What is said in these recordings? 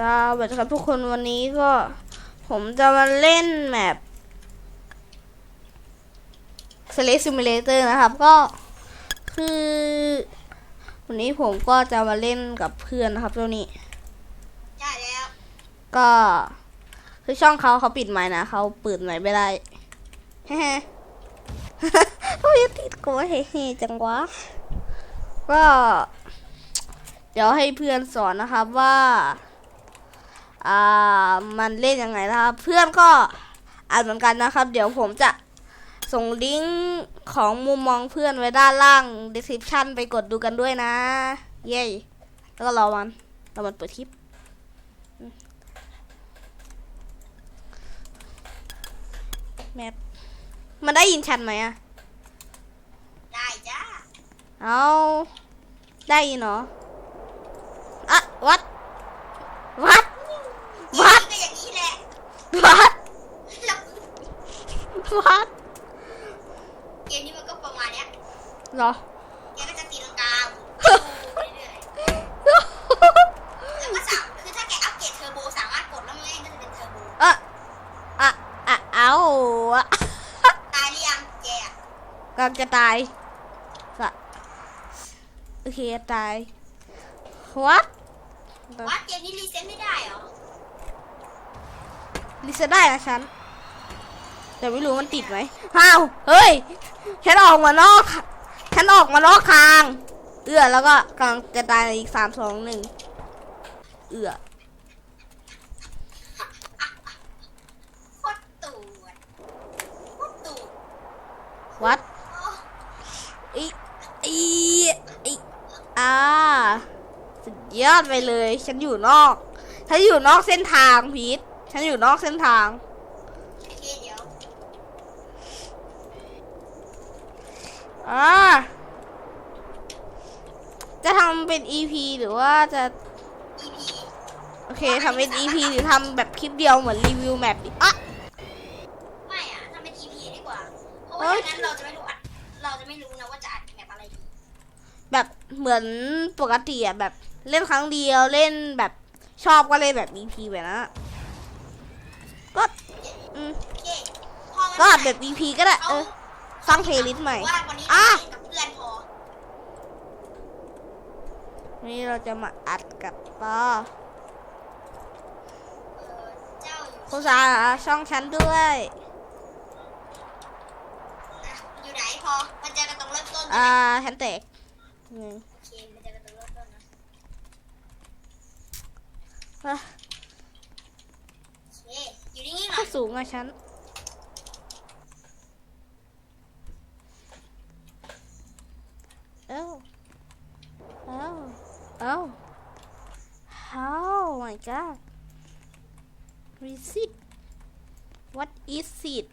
สวัสดีครับทุกคนวันนี้ก็ ผมจะมาเล่นแมป Slate Simulator นะครับ ก็คือ วันนี้ผมก็จะมาเล่นกับเพื่อนนะครับตัวนี้ใช่แล้ว ก็คือช่องเขาเขาปิดไมค์นะเขาเปิดไมค์ไม่ได้เฮ้ทำไมติดกูเฮ้จังวะ ก็ เดี๋ยวให้เพื่อนสอนนะครับว่า อ่ามันเล่นยังไงนะครับ เพื่อนก็อ่านเหมือนกันนะครับ เดี๋ยวผมจะส่งลิงก์ของมุมมองเพื่อนไว้ด้านล่าง description ไปกดดูกันด้วยนะ เย้แล้วก็รอมันรอมันเปิดคลิปแมปมันได้ยินชัดไหมอะได้จ้าเอาได้ยินเหรออะวัด วัด วัด ก็อย่างนี้แหละ วัด แล้ว วัด เกมนี้มันก็ประมาณเนี้ย เหรอ แกก็จะตีลังกาเรื่อยๆแล้วก็สามคือถ้าแกอัปเกรดเทอร์โบสามารถกดแล้วมันก็จะเป็นเทอร์โบ เอะอะอะเอาอะ ตายหรือยังแกอะ กำลังจะตายสะโอเคตาย วัด ว่าเกมนี้รีเซ็ตไม่ได้เหรอ ลิซได้นะ ฉัน แต่ไม่รู้มันติดไหมฮ้าวเฮ้ย ฉันออกมานอก ฉันออกมานอกทาง เอื้อแล้วก็กำลังจะตายในอีกสามสองหนึ่งเอื้อโคตรตูดโคตรตูดวัดโอ้อีอีอีอ่าสุดยอดไปเลย ฉันอยู่นอก ฉันอยู่นอกเส้นทางพีทฉันอยู่นอกเส้นทาง โอเคเดี๋ยว อ่าจะทำเป็น EP หรือว่าจะ EP โอเคทำเป็น EP หรือทำแบบคลิปเดียวเหมือนรีวิวแมปดิอะไม่อะทำเป็น EP ดีกว่า เพราะเอ้ว่ายฉะนั้นเราจะไม่รู้อัดเราจะไม่รู้นะว่าจะอัดแบบอะไรดีแบบเหมือนปกติอะแบบเล่นครั้งเดียวเล่นแบบชอบก็เล่นแบบ EP แบบนั้นอะก็อืมโอเคพอมันก็อัดแบบ EP ก็ได้เอาเออ สร้างเพลย์ลิสต์ใหม่ ว่าวันนี้อะเราเล่นกับเพื่อนพอวันนี้เราจะมาอัดกับต่อเออเจ้าอยู่โฆษณาช่องฉันด้วย อะอยู่ไหนพอมันเจอกันตรงเริ่มต้นใช่อ่าไหมฉันแตกหนึ่งโอเคมันเจอกันตรงเริ่มต้นนะอะโอเคอยู่นิ่งๆหน่ก็อยสูงอะฉัน เอ้าเอ้าเอ้า how my god is it what is it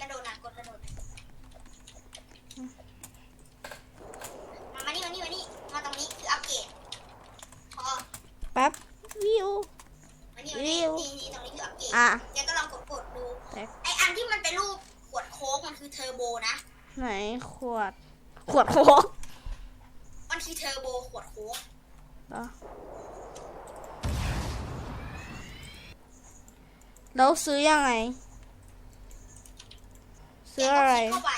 กระโดดนะกดกระโดดมามานี่มานี่มานี่มาตรงนี้คืออัปเกรดพอแป๊บวิว มานี่มานี่วิวนี่นี่ตรงนี้คืออัปเกรดอะแกก็ลองกดกดดูแป๊บไออันที่มันเป็นรูปขวดโค้กมันคือเทอร์โบนะ ไหนขวด ขวดโค้กมันคือเทอร์โบขวดโค้กเหรอแล้วซื้อยังไงแกซื้อก็อะไรคลิกเข้าไป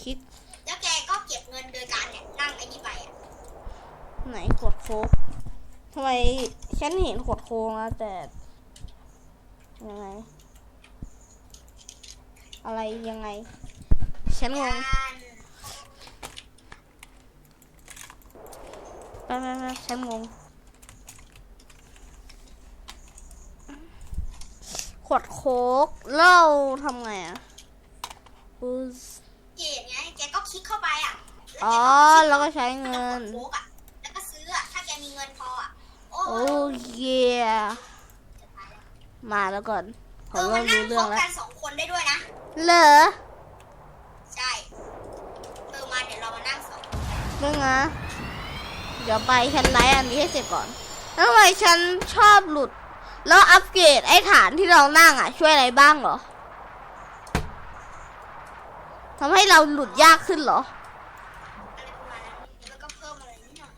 คิดแล้วแกก็เก็บเงินโดยการเนี่ยนั่งไอ้นี่ไปอะไหนขวดโค้กทำไมฉันเห็นขวดโค้กแล้วแต่ยังไง อะไรยังไง ฉันงงการแป๊บๆๆฉันงง ขวดโค้กเหล้าทำไงอะบูสเกตไงแกก็คลิกเข้าไปอะอ๋อ แล้วก็ใช้เงินโค้กอะแล้วก็ซื้ออะ ถ้าแกมีเงินพออะ โอ้โอ้ยเย่จะตายแล้วมาแล้วก่อนผเอมอมัเริ่นมนั่รู้งเรื่องแล้วพบกันสองคนได้ด้วยนะ เหรอ ได้เออมาเดี๋ยวเรามานั่งสองเรื่อไงเดี๋ยวไปฉันไลท์อันนี้ให้เสร็จก่อนทำไมฉันชอบหลุด แล้วอัปเกรดไอ้ฐานที่เรานั่งอะ ช่วยอะไรบ้างเหรอทำให้เราหลุดยากขึ้นเหรออะไรประมาณนั้นแล้วก็เพิ่มอะไรนิดหน่อย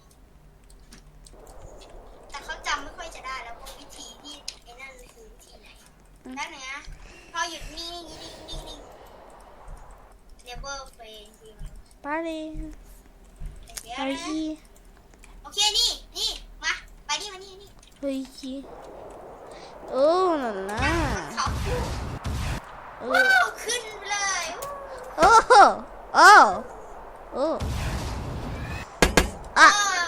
แต่เขาจำไม่ค่อยจะได้แล้วว่าวิธีที่ไอ้นั่นคือวิธีไหนนั่นเนี้ยพอหยุด never fail จริงปารีเดี๋ยวปารีนะโอเค นี่ นี่ มา ไปนี่มานี่นี่เฮ้ยโอ้นั่นนะเขาเอว้าอวขึ้นไปเลยโอ้โหโอ้โอ้อะเออ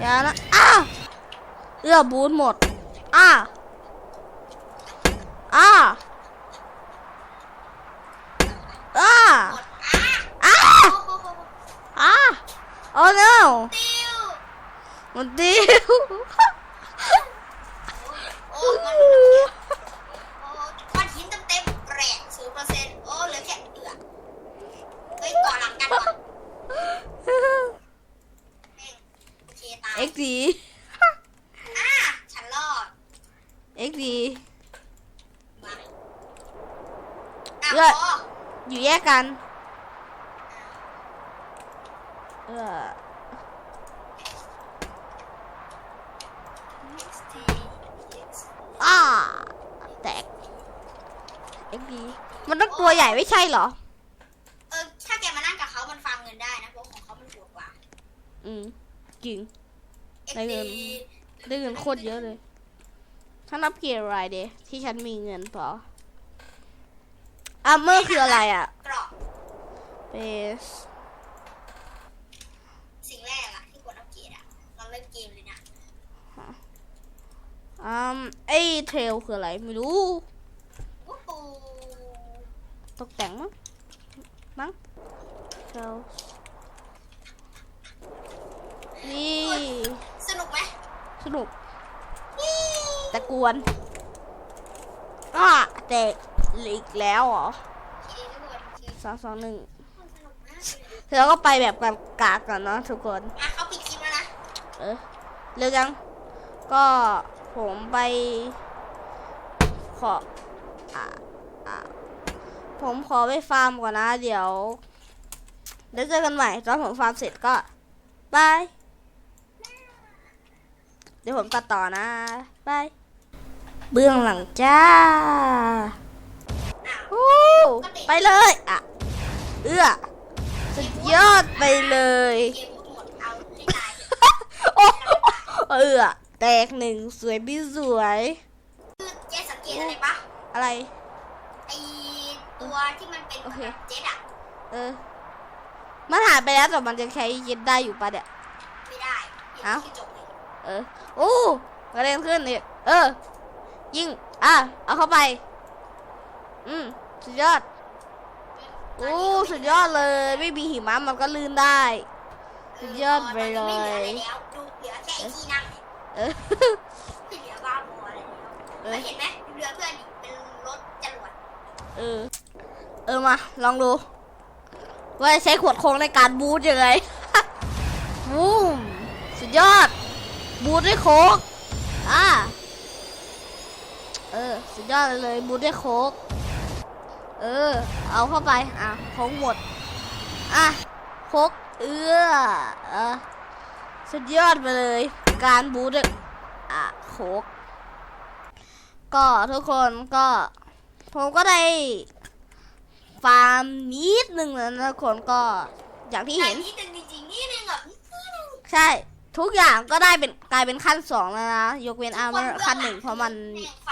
อย่านะอ้าเอื้อบูนหมดอ้าอ้า อ้าหมดอะอ้าโอ้โหโหโหอ้า oh no ติวมันดิวโอ้มันโอ้ก้อนหินเต็มเต็มๆแปดศูนย์เปอร์เซ็นต์โอ้เหลือแค่เอือกเฮ้ยต่อหลังกันก่อนแม่งโอเคตายเอ็กดีอะฉันรอดเอ็กดีมาอะเลือดพ ออยู่แยกกัน เอออ้าแตกเอ็กดีมันต้องตัวใหญ่ไม่ใช่เหรอ เออ ถ้าแกมานั่งกับเขามันฟาร์มเงินได้นะเพราะของเขามันถูกกว่า อืมจริง XD ได้เงิน ได้เงินโคตรเยอะเลย ถ้านับเกียร์อะไรเดที่ฉันมีเงินพอ อัมเมอร์คืออะไรอะกรอบเบสสิ่งแรกอะที่ควรอัปเกรดอะเราเล่นเกมเลยนะอืมไอ้เทรลคืออะไรไม่รู้วู้ปูตกแต่งมั้งมั้งเทรลนี่สนุกไหมสนุกนี่แต่กวนอะแต่ อีกแล้วเหรอเคทุกคนคือสองสองหนึ่งสนุกมากเลยแล้วก็ไปแบบกากๆก่อนเนาะทุกคนอะเขาปิดคลิปแล้วนะ เออเร็วจัง ก็ผมไป ขออะอะผมขอไปฟาร์มก่อนนะ เดี๋ยวเดี๋ยวเจอกันใหม่ตอนผมฟาร์มเสร็จก็บาย เดี๋ยวผมตัดต่อนะบาย เบื้องหลังจ้า อ้าวโอ้ไปเลยอะเอื้อสุดยอดไปเลยเกมพูดหมดเอาให้ตายโอ้เออแตกหนึ่งสวยพี่สวยคือแกสังเกตอะไรปะอะไรไอตัวที่มันเป็นโอเคเจ็ตอะเออมันหายไปแล้วแต่มันจะใช้ยึดได้อยู่ปะเนี่ยไม่ได้เห็นเอ้าที่จบเลยเออโอ้กระเด็นขึ้นนี่เออ ยิงอะเอาเข้าไป อืมสุดยอดโอ้สุดยอดเลย ไม่มีหิมะมันก็ลื่นได้ สุดยอดไปเลยไม่เหลืออะไรแล้วดูเหลือแค่ไอ้ที่นั่งเนี่ยเออไม่เหลือบ้าบออะไรแล้วเออแล้วเห็นไหมเรือเพื่อนนี่เป็นรถจรวดเออ เออมา ลองดู ว่าจะใช้ขวดโค้งในการบูทยังไง บูมสุดยอด บูทด้วยโค้กอ่าเออ สุดยอดเลย บูทด้วยโค้ก เออ เอาเข้าไป อะโค้งหมด อะโค้กเอื้อเออสุดยอดไปเลย การบูทด้วยอะโค้กก็ทุกคนก็ ผมก็ได้ฟาร์มนิดนึงแล้วนะทุกคนก็อย่างที่เห็นแต่นี่เป็นจริงๆนี่นึงแบบใช่ ทุกอย่างก็ได้เป็นกลายเป็นขั้นสองแล้วนะ ยกเว้นอาร์เมอร์ขั้นหนึ่งเพราะมัน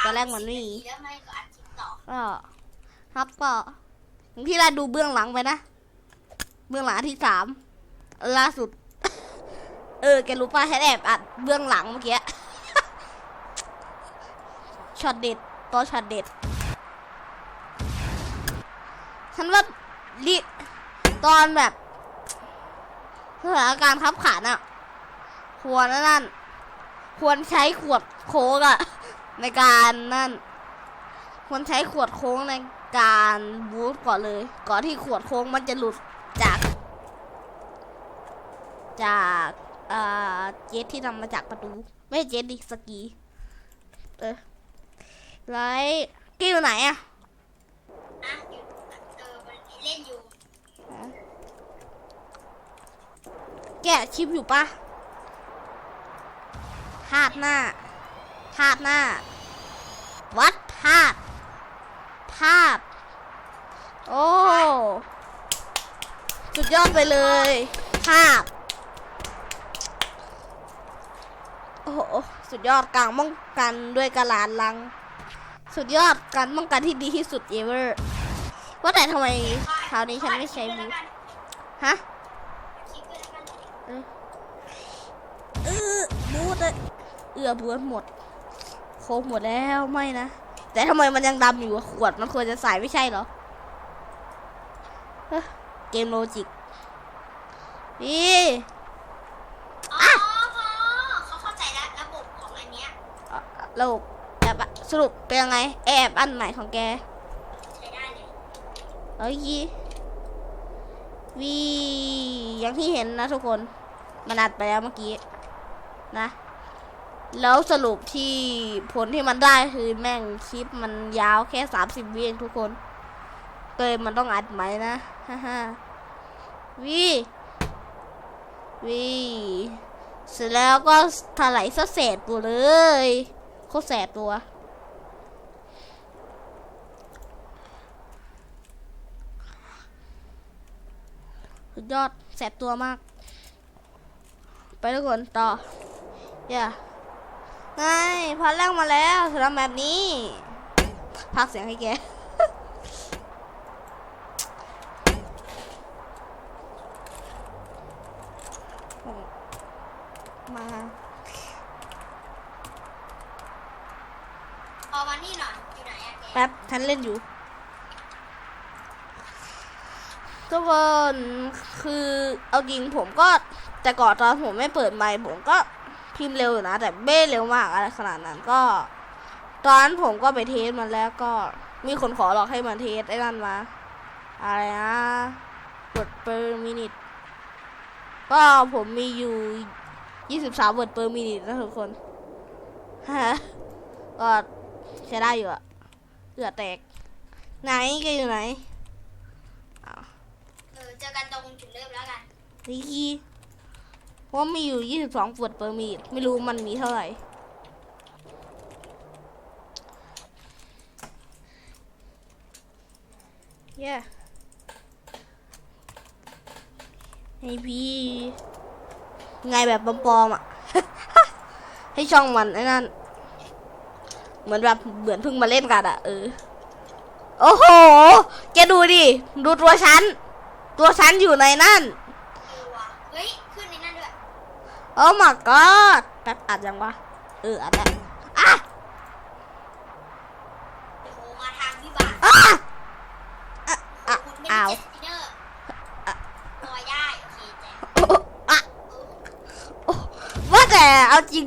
ตอนแรกมันไม่มีแล้วไม่ก็อัด ครับก็ที่ได้ดูเบื้องหลังไปนะ เบื้องหลังที่สามล่าสุด เออ แกรู้ป่ะฉันแอบอัดเบื้องหลังเมื่อกี้ช็อตเด็ดตัวช็อตเด็ดฉันว่าลิตอนแบบสถานการณ์ขับขันอะควรนั่น ควรใช้ขวดโค้กอะในการนั่น ควรใช้ขวดโค้งใน การบูทก่อนเลย ก่อนที่ขวดโค้งมันจะหลุดจาก จากเอ่อเจ็ตที่นำมาจากประตู ไม่ใช่เจ็ตดิสกีเออไรกิ้วไหนอะอะอยู่เออมันเล่นอยู่แกะคลิปอยู่ปะพาดหน้าพาดหน้า วัดพพลาดพลาดโอ้ สุดยอดไปเลย ภาพ โอ้โห สุดยอดการป้องกันด้วยกระลานลัง สุดยอดการป้องกันที่ดีที่สุด ever ว่าแต่ทำไมคราวนี้ฉันไม่ใช้วิวฮะเออบูดเลยเอือบูดหมด โคกหมดแล้วไม่นะ แต่ทำไมมันยังดำอยู่อะขวดมันควรจะใสไม่ใช่เหรอเอ้อเกมโลจิกนี่อ๋อพอเขาเข้าใจแล้วระบบของอันเนี้ยอะโลกแอบอะสรุปเป็นยังไง แอบอันไหนของแกใช้ได้เลยเอ้ยวีอย่างที่เห็นนะทุกคน มันอัดไปแล้วเมื่อกี้ นะ แล้วสรุปที่ผลที่มันได้คือแม่งคลิปมันยาวแค่สามสิบวิเองทุกคนก็เลยมันต้องอัดใหมนะฮ่าฮ่าวีวีเสร็จแล้วก็ถลายซะเศษตัวเลยโคตรแสบตัว สุดยอดแสบตัวมาก ไปทุกคนต่อ อย่า ไงพอแรกมาแล้วสำหรับแบบนี้พักเสียงให้แกมาพอมานี่หน่อยอยู่ไหนอะแกแป๊บฉันเล่นอยู่ ทุกคนคือเอาจริงผมก็แต่ก่อนตอนผมไม่เปิดไมค์ผมก็ พิมพ์เร็วอยู่นะ แต่ไม่เร็วมากอะไรขนาดนั้นก็ ตอนนั้นผมก็ไปเทสมันแล้วก็มีคนขอหลอกให้มันเทสไอ้นั่นมา อะไรนะว o ด per minute ก็ผมมีอยู่23 word per minute นะทุกคนฮะก็ใช้ได้อยู่อะเหลือแตก ไหนแกอยู่ไหนเออเจอกันตรงจุดเริ่มแล้วกันนี่ ว่ามีอยู่ 22 word per minute ไม่รู้มันมีเท่าไหร่เย้ให้พี่ไงแบบปลอมๆอะ ให้ช่องมันไอ้นั่น เหมือนแบบเหมือนเพิ่งมาเล่นกันอะ เออ โอ้โห แกดูดิ ดูตัวฉัน ตัวฉันอยู่ในนั่น เออว่ะเฮ้ย ขึ้นในนั่นด้วย โอ้ my god แป๊บอัดยังวะ เอออัดแล้วอะโอ้โหมาทางวิบากอะอะอะคุณเป็นอ้าวเจสติเนอร์ลอยได้โอเคแจ๊โอ้อะโอ้ว่าแต่เอาจริง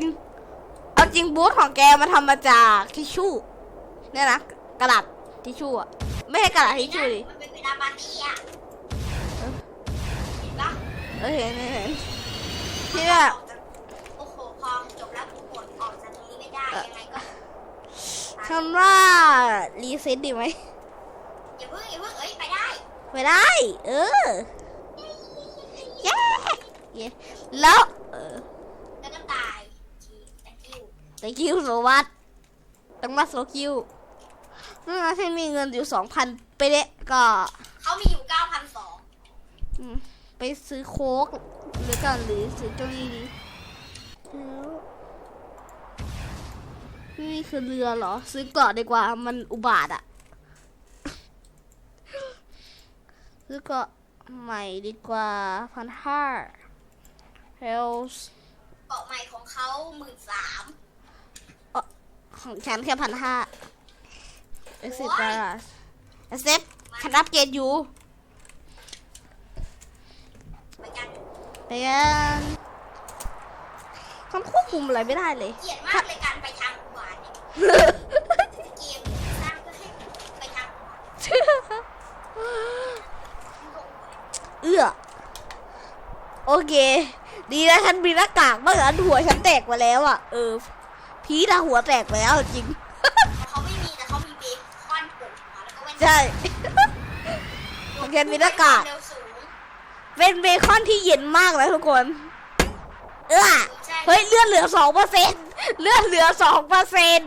เอาจริงบูธของแกมันทำมาจากทิชชู่เนี่ยนะกระดาษทิชชู่อะไม่ใช่กระดาษทิชชู่ดิมันเป็นเวลาปาร์ตี้อะเห็นปะเออเห็นเห็นเห็น ที่แบบโอ้โหพอจบแล้วกูกดออกจากตรงนี้ไม่ได้ยังไงก็คำว่ารีเซ็ตดีไหมอย่าเพิ่งอย่าเพิ่งเอ้ยไปได้ไม่ได้ เออเย้เย้แล้วเออแล้วก็ตายที thank you แต่คิวสวัสดต้องมาโซคิวนั่นนะที่มีเงินอยู่สองพันไปเดะก็เขามีอยู่9,200อืม ไปซื้อโค้กหรือกันหรือซื้อเจ้านี้ดีแล้วนี่คือเรือเหรอ ซื้อเกาะดีกว่ามันอุบาทอะซื้อเกาะใหม่ดีกว่าพันห้าเฮลส์เกาะใหม่ของเขาหมื่นสามของฉันแค่พันห้าเอ็กซิสโอ้กยาเอสเซฟฉันรับเกณฑ์อยู่ ไปกันไปกันฉันควบคุมอะไรไม่ได้เลยเกลียดมากเลยการไปทางอุบาทเนี่ยเกมสร้างเพื่อให้ไปทางอุบาทเอื้อโอเค ดีนะฉันมีหน้ากากไม่งั้นหัวฉันแตกมาแล้วอะเออ พีทอะหัวแตกไปแล้วจริงเขาไม่มีแต่เขามีเบคอนปลูกหัวแล้วก็แว่นใช่ของแกมีหน้ากาก เร็วสูงเป็นเบคอนที่เย็นมากนะทุกคน เอื้อใช่เฮ้ยเลือดเหลือสองเปอร์เซ็นเลือดเหลือสองเปอร์เซ็น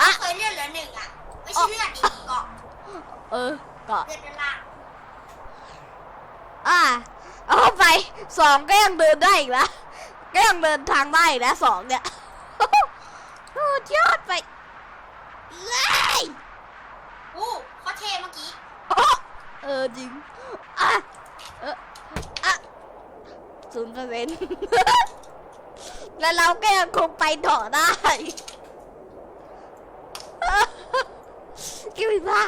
อะ เคยเลื่อนเหลือหนึ่งอะใช่เลือดดิเกาะเออก็เลือดด้านล่างอ่าเอาไปสองก็ยังเดินได้อีกนะก็ยังเดินทางได้อีกนะสองเนี่ย โอ้ยอดไปเลยอู้เขาเทเมื่อกี้ โอ้เออจริงอะเอออะ ศูนย์เปอร์เซ็นต์แล้วเราก็ยังคงไปต่อได้กิวิบ้า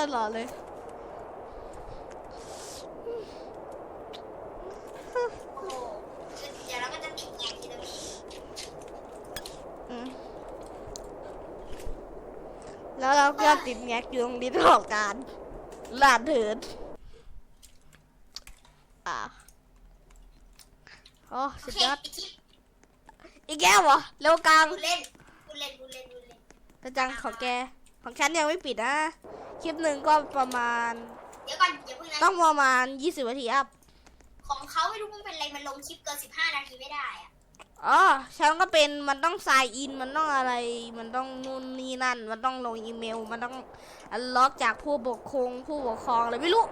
ตลอดเลยโอ้วเราก็ติดแล้วเราก็ติดแงกอยู่ตรงลิ้นของการลาดเถินอะโอ้โอสุดเคยอดไอทิปอีกแก้วเหรอเร็วกลางกูเล่นกูเล่นกูเล่นกูเล่นกระจังของแกของฉันยังไม่ปิดนะ คลิปหนึ่งก็ประมาณ เดี๋ยวก่อนอย่าเพิ่งนะต้องประมาณ20นาทีอัพ ของเขาไม่รู้มันเป็นอะไรมันลงคลิปเกิน15นาทีไม่ได้อะอ๋อฉันก็เป็นมันต้องไซน์อินมันต้องอะไร มันต้องนู่นนี่นั่น มันต้องลงอีเมล มันต้องอันล็อกจากผู้ปกครองผู้ปกครองอะไรไม่รู้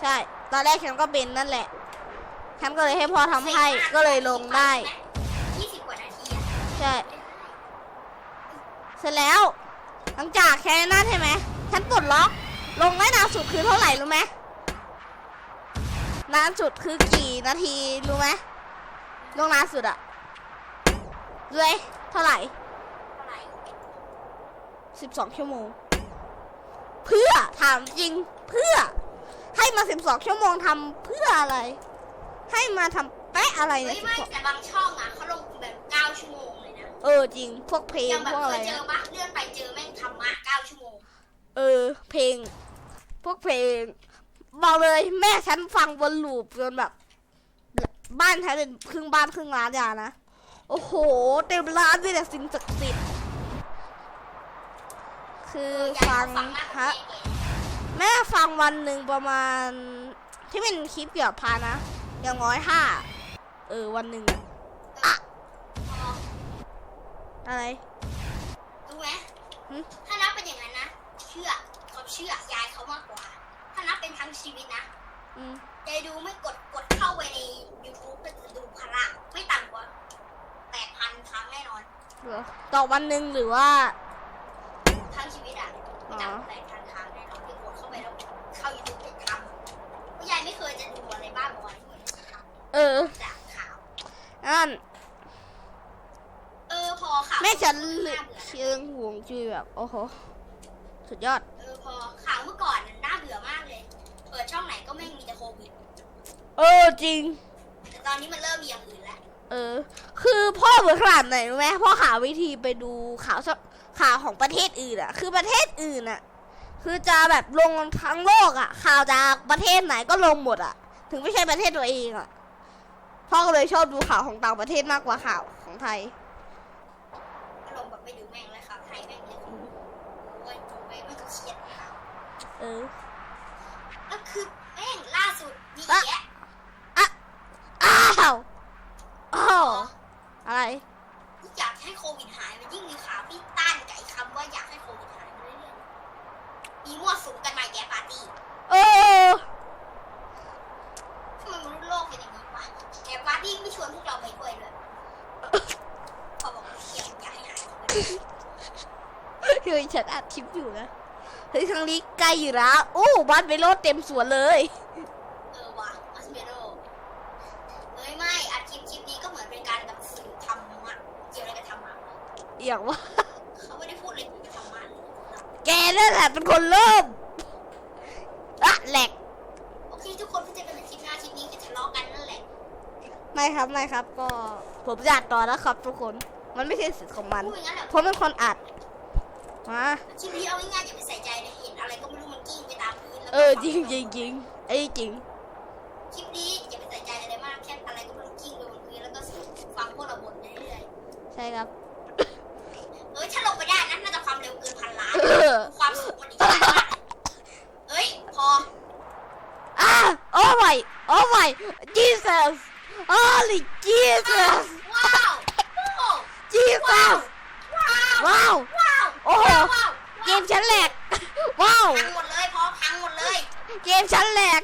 ใช่ ตอนแรกฉันก็เป็นนั่นแหละ ฉันก็เลยให้พ่อทำให้ก็เลยลงได้20กว่านาทีอะใช่ เสร็จแล้ว หลังจากแค่นั้นใช่ไหมฉันปลดล็อก ลงได้นานสุดคือเท่าไหร่รู้ไหมนานสุดคือกี่นาทีรู้ไหมลงนานสุดอะเลยเท่าไหร่เท่าไหร่สิบสองชั่วโมง เพื่อถามจริงเพื่อให้มาสิบสองชั่วโมงทำเพื่ออะไร ให้มาทำแปะอะไรเฮ้เนี่ยยไม่แต่บางช่องอะเขาลงแบบ9ชั่วโมงเลยนะเออจริงพวกเพลงยังแบบพวกเคอะไรยเจออะปะเลื่อนไปเจอแม่งธรรมะ9ชั่วโมงเออ เพลง พวกเพลงบอกเลยแม่ฉันฟังวนลูปจนแบบ บ้านฉันเป็นครึ่งบ้านครึ่งร้านอย่างนะโอ้โห เต็มร้านด้วยแต่สิ่งศักดิ์สิทธิ์คืออยากฟังฟังมากกว่าฮะแม่แกแม่ฟังวันหนึ่งประมาณ ที่เป็นคลิปเกี่ยวกับพานะ อย่างน้อยห้าเออวันหนึ่งอะพออะไรรู้ไหมหึถ้านับเป็นอย่างนั้นนะ เชื่อเขาเชื่อยายเขามากกว่า ถ้านับเป็นทั้งชีวิตนะอืมยายดูไม่กดกดเข้าไปใน YouTube ไปดูพละไม่ต่ำกว่าแปดพันครั้งแน่นอน เหรอต่อวันหนึ่งหรือว่า ทั้งชีวิตอะไม่ต่ำกว่าแปดพันครั้งแน่นอนที่กดเข้าไปแล้วเข้า YouTube ไปทำเพราะยายไม่เคยจะดูอะไรบ้าบอที่ เหมือนทเออำจากข่าวนั่นเออพอข่าวแม่ฉันน่าเบื่อนะเชิงห่วงจุ้ยแบบโอ้โหสุดยอดเออพอข่าวเมื่อก่อนน่ะน่าเบื่อมากเลย เปิดช่องไหนก็ไม่มีแต่โควิดเออจริง แต่ตอนนี้มันเริ่มมีอย่างอื่นแล้วเออ คือพ่อเหมือนขนาดไหนรู้ไหมพ่อหาวิธีไปดูข่าวสข่าวของประเทศอื่นอะคือประเทศอื่นอะคือจะแบบลงทั้งโลกอะข่าวจากประเทศไหนก็ลงหมดอะถึงไม่ใช่ประเทศตัวเองอะ พ่อก็เลยชอบดูข่าวของต่างประเทศมากกว่าข่าวของไทยอารมณ์แบบไม่ดูแม่งเลยข่าวไทยแม่งเลยโอ้ยดูไปมันก็เครียดข่าวเออก็คือแม่งล่าสุดมีอะแยะอ้าวอ้าวอะไรอยากให้โควิดหายมันยิ่งมีข่าวพี่ต้านกับไอ้คำว่าอยากให้โควิดหายมาเรื่อยๆมีมั่วสุมกันมาแยะปาร์ตี้เออ ทำไมมนุษย์โลกเป็นอย่างนี้วะแกปาร์ตี้ไม่ชวนพวกเราไปด้วยเลยพอบอกว่าเครียดอยากให้หายโควิดเฮ้ยฉันอัดคลิปอยู่นะเฮ้ยครั้งนี้ใกล้อยู่แล้วโอ้บ้านไปโรดเต็มสวนเลยเออว่ะมัสเมโรเอ้ยไม่อัดคลิปคลิปนี้ก็เหมือนเป็นการแบบสื่อธรรมะเกี่ยวอะไรกับธรรมะวะอย่างว่าเขาไม่ได้พูดอะไรเกี่ยวกับธรรมะเลยแกนั่นแหละเป็นคนเริ่มอะแหลก โอเคทุกคนก็จะเป็นคลิปหน้าคลิปนี้จะทะเลาะกันนั่นแหละ ไม่ครับไม่ครับ ก็ผมจะอัดต่อแล้วครับ ทุกคน มันไม่ใช่สิทธิ์ของมัน พูดอย่างนั้นแหละผมเป็นคนอัดมาคลิปนี้เอาง่ายๆอย่าไปใส่ใจเลยเห็นอะไรก็ไม่รู้มันกิ้งไปตามพื้นแล้วก็เออจริงจริงจริงไอ้จริง คลิปนี้อย่าไปใส่ใจอะไรมากแค่อะไรก็ไม่รู้กิ้งไปบนพื้นแล้วก็ฟังพวกเราบ่นไปเรื่อยใช่ครับ ๆเอ้ยถ้าลงไปได้นะน่าจะความเร็วเกินพันล้าน เออ ความสูงมันดีมากเอ้ยพอ อะโอ้ my โอ้ my Jesus Holy Jesus ว้าวโอ้ Jesus ว้าวว้าวว้าวโอ้โหว้าวเกมฉันแหลก ว้าว พังหมดเลยพอพังหมดเลยเกมฉันแหลก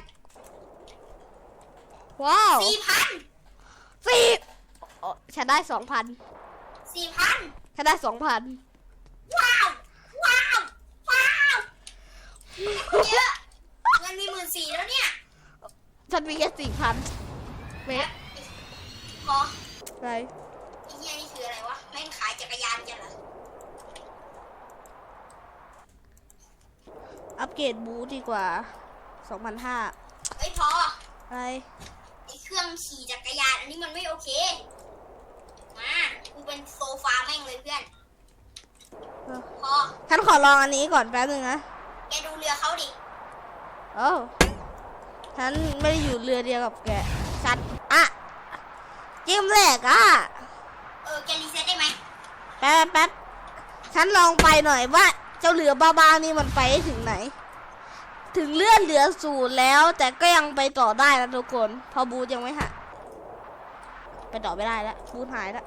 ว้าวสี่พันสี่โอ้ฉันได้สองพันสี่พันฉันได้สองพันว้าว ว้าว ว้าวเยอะเงินมีหมื่นสี่แล้วเนี่ย ฉันมีแค่สี่พันเมตร พออะไรไอ้เหี้ยนี่คืออะไรวะแม่งขายจักรยานกันเหรออัปเกรดบูทดีกว่าสองพันห้าเฮ้ยพออะไรไอ้เครื่องขี่จักรยานอันนี้มันไม่โอเคมากูเป็นโซฟาแม่งเลยเพื่อนพอฉันขอลองอันนี้ก่อนแป๊บนึงนะแกดูเรือเขาดิโอ้ฉันไม่ได้อยู่เรือเดียวกับแกฉันอะ เกมแรกอะเออแกรีเซ็ตได้ไหมแป๊บแป๊บฉันลองไปหน่อยว่า เจ้าเรือบ้าๆนี่มันไปให้ถึงไหน ถึงเลื่อนเหลือศูนย์แล้ว แต่ก็ยังไปต่อได้นะทุกคนเพอบูธยังไม่หายไปต่อไม่ได้แล้วบูธหายแล้ว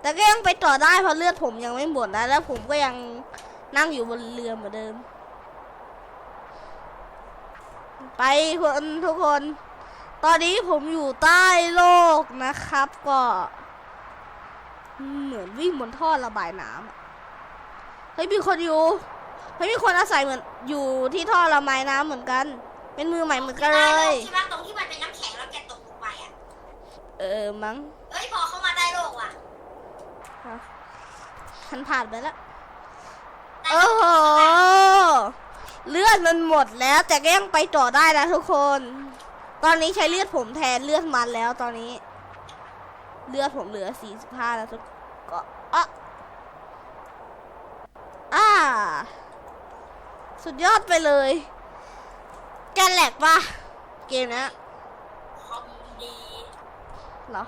แต่ก็ยังไปต่อได้เพราะเลือดผมยังไม่หมดนะแล้วผมก็ยังนั่งอยู่บนเรือเหมือนเดิม ไปคนทุกคน ตอนนี้ผมอยู่ใต้โลกนะครับ ก็เหมือนวิ่งบนท่อระบายน้ำอะเฮ้ยมีคนอยู่เฮ้ยมีคนอาศัยเหมือนอยู่ที่ท่อระบายน้ำเหมือนกัน เป็นมือใหม่เหมือนกันเลยใช่ปะตรงที่มันเป็นน้ำแข็งแล้วแกตกลงไปอะเออมั้งเอ้ยพอเข้ามาได้โลกว่ะฉันผ่านไปแล้วได้โอ้โลโหกเลือดมันหมดแล้ว แต่ก็ยังไปต่อได้นะทุกคน ตอนนี้ใช้เลือดผมแทนเลือดมันแล้วตอนนี้ เลือดผมเหลือ 45 แล้วทุกก็อะอ่า สุดยอดไปเลย แกนแหลกปะเกมเนี้ยคอมดีเหรอ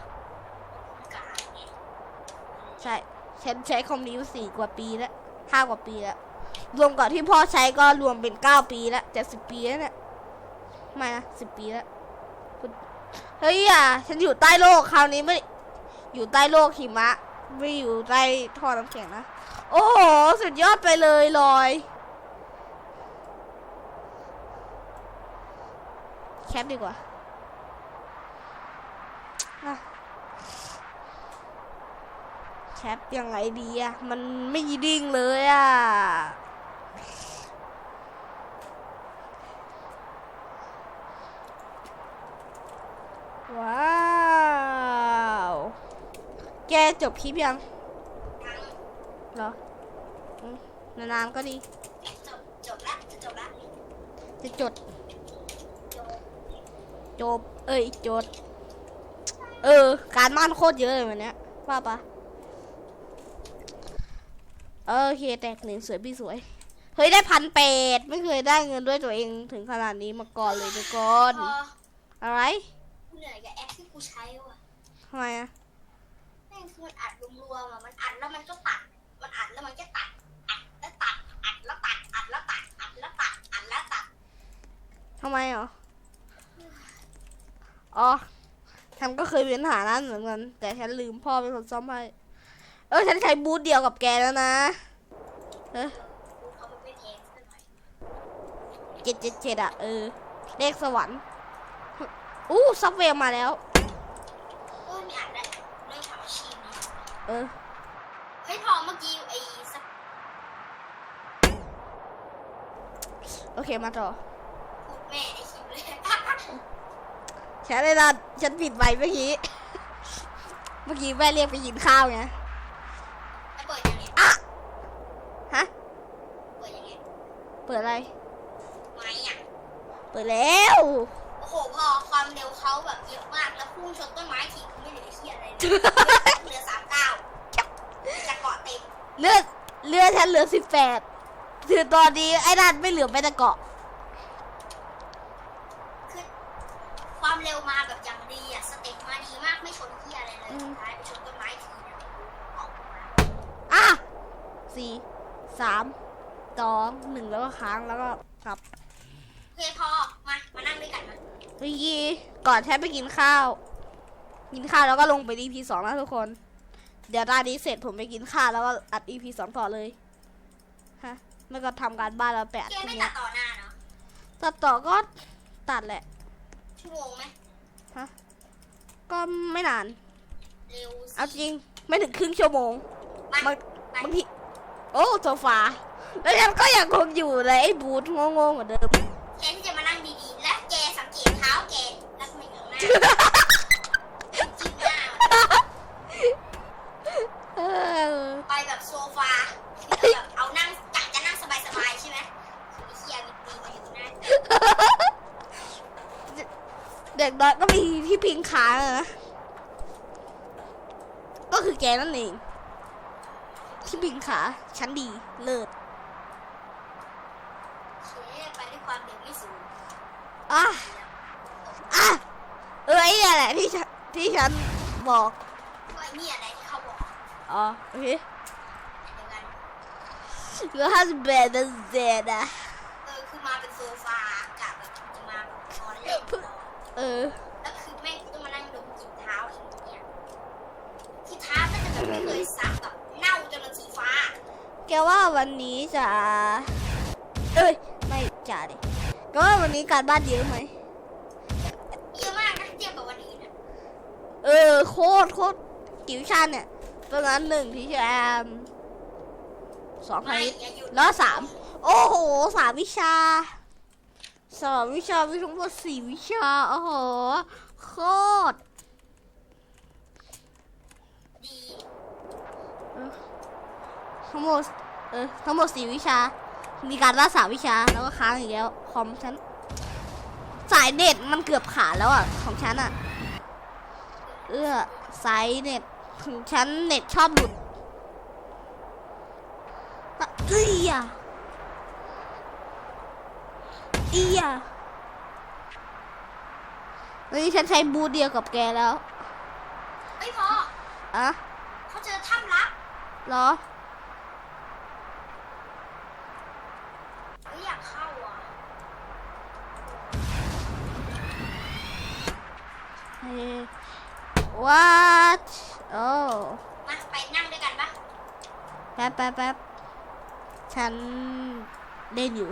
กาเนี่ยใช่ฉันใช้คอมนี้มาสี่กว่าปีแล้วห้ากว่าปีแล้ว รวมกับที่พ่อใช้ก็รวมเป็นเก้าปีแล้วจะสิบปีแล้วเนี่ย ไม่นะสิบปีแล้วคุณ เฮ้ยอะฉันอยู่ใต้โลกคราวนี้ไม่ อยู่ใต้โลกหิมะ ไม่อยู่ใต้ท่อน้ำแข็งนะ โอ้โห สุดยอดไปเลยลอย แคปดีกว่าแคปยังไงดีอะมันไม่ดิ้งเลยอะว้าว แก จบคลิปยังทั้งเหรออืมนานๆก็ดี จบจบละจะจบละจะจดจบจบ เอ้ยจด เออ การบ้านโคตรเยอะเลยวันเนี้ยว่าปะโอเคแตกหนึ่งสวยพี่สวย เฮ้ยได้พันแปดไม่เคยได้เงินด้วยตัวเองถึงขนาดนี้มาก่อนเลยทุกคนพออะไรกูเหนื่อยกับแอปที่กูใช้ว่ะทำไมอะแม่ งคือมันอัดรวมๆอะมันอัดแล้วมันก็ตัด มันอัดแล้วมันก็ตัด อัดแล้วตัด อัดแล้วตัด อัดแล้วตัด อัดแล้วตัด อัดแล้วตัด ทำไมเหรอ อ๋อฉันก็เคยมีปัญหานั้นเหมือนกัน แต่ฉันลืมพ่อเป็นคนซ่อมให้ เออฉันใช้บูธเดียวกับแกแล้วนะ เออกูเขาไม่เป็นเองสักหน่อยเจ็ดเจ็ดเจ็ดอะเออ เลขสวรรค์อู้ซับเวลมาแล้ว โอ้ยไม่อัดแล้วเริ่มทำอาชีพนี้ เออ เฮ้ยพอเมื่อกี้ไอ้สักโอเคมาต่อพูดแม่ในคลิปเลยฉันเลยนะฉันปิดไว้เมื่อกี้ เมื่อกี้แม่เรียกไปกินข้าวไงแล้วเปิดยังไงอะฮะ เปิดยังไงเปิดอะไร ไม่อะเปิดแล้ว โอ้โหพอความเร็วเขาแบบเยอะมากแล้วพุ่งชนต้นไม้ทีกูไม่เหลือเที่ยอะไรเลยเหลือสามเก้าจะ เกาะเต็มเลือดเลือดฉันเหลือสิบแปดถึงตอนนี้ไอ้นั่นไม่เหลือแม้แต่เกาะ คือความเร็วมาแบบอย่างดีอะสเต็ปมาดีมากไม่ชนเที่ยอะไรเลยอืม สุดท้ายไปชนต้นไม้ทีนึงออกมาอะสี่สามสองหนึ่งแล้วก็ค้างแล้วก็กลับโอเคพอมามานั่งด้วยกันมาเมื่อกี้ก่อนแทบไปกินข้าว กินข้าวแล้วก็ลงไป EP สองนะทุกคน เดี๋ยวตอนนี้เสร็จผมไปกินข้าวแล้วก็อัด EP สองต่อเลยฮะไม่ก็ทำการบ้านแล้วแปดแกทีไม่ตัเนี้ดยต่อหน้าเนาะตัดต่อก็ตัดแหละ ชั่วโมงไหมก็ไม่นาน เร็วสิเอาจริงไม่ถึงครึ่งชั่วโมงไปบางไปบางทีโอ้โซฟาแล้วฉันก็ยังคงอยู่เลยไอ้บูธโง่ๆเหมือนเดิมแทนที่จะมานั่งดีๆ และแกสังเกตเท้าแกแล้วทำไมเหงือกหน้าจิ้มหน้า เออ ไปแบบโซฟาคือแบบเอานั่งกะจะนั่งสบายๆใช่ไหมคือไอ้เฮียมีปีกมาอยู่หน้า เด็กน้อยก็มีที่พิงขาอะนะ ก็คือแกนั่นเอง ที่พิงขา ชั้นดี เลิศ เชไปด้วยความเร็วไม่สูง อะ อะ เออไอ้เนี่ยแหละที่ฉันที่ฉัน บอกด้วยนี่อะไรที่เขาบอกอ๋อโอเคเดียวกันเหลือห้าสิบแปดเปอร์เซ็นต์อะเออคือมาเป็นโซฟากะแบบจะมาแบบนอนเล่นเออแล้วคือแม่งต้องมานั่งดมกลิ่นเท้าอีกเนี่ยที่เท้าก็จะแบบไม่เคยซักแบบเน่าจนมันสีฟ้า แกว่าวันนี้จะเอ้ยไม่จ่าดิแกว่าวันนี้การบ้านเยอะไหม เยอะมากนะเทียบกับวันอื่นอะ เออ โคตรโคตรกิวชันเนี่ยตอนนั้นหนึ่งที่แชมสองคไม่ณิตแล้วสามโอ้โหสามวิชาสามวิชาวิทั้งหมดสี่วิชาโอ้โหโคตรทั้งหมดเออทั้งหมดสี่วิชา มีการบ้าสามวิชาแล้วก็ค้างอีกแล้วคอมฉันสายเน็ตมันเกือบขาดแล้วอะของฉันอะ เอื้อสายเน็ตของฉันเน็ตชอบหลุดอะเอ้ยอะอีอะวันนี้ฉันใช้บูทเดียวกับแกแล้วไม่พออะเขาเจอถ้ำลับเหรอเฮ้ยอยากเข้าอะเฮ้ย what โอ้มาไปนั่งด้วยกันปะแป๊บแป๊บแป๊บฉันเล่นอยู่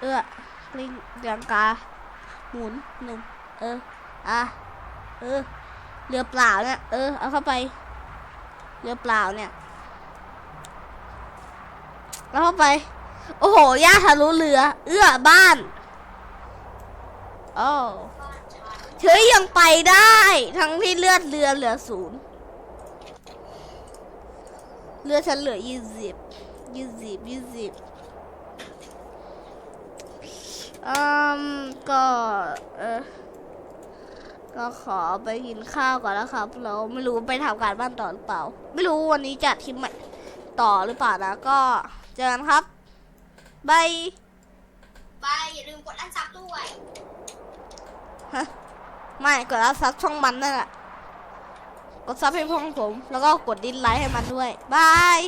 เอื้อกลิ้งเรียงกา หมุนหนึ่งเออ อะ เออ เรือเปล่าเนี่ย เออ เอาเข้าไป เรือเปล่าเนี่ยเอาเข้าไป โอ้โหย่าทะลุเรือ เอื้อบ้าน โอ้บ้านฉัน เธอยังไปได้ ทั้งที่เลือดเรือเหลือศูนย์เลือดฉันเหลือยี่สิบยี่สิบยี่สิบอืมก็เออก็ขอไปกินข้าวก่อนแล้วครับ เราไม่รู้ไปทำการบ้านต่อหรือเปล่า ไม่รู้วันนี้จะทิมใหม่ต่อหรือเปล่านะ ก็เจอกันครับบายไปอย่าลืมกดอันซับด้วย ไม่กดรับซับช่องมันนั่นแหละกดซับให้พ่องผม แล้วก็กดดิสไลค์ให้มันด้วย บาย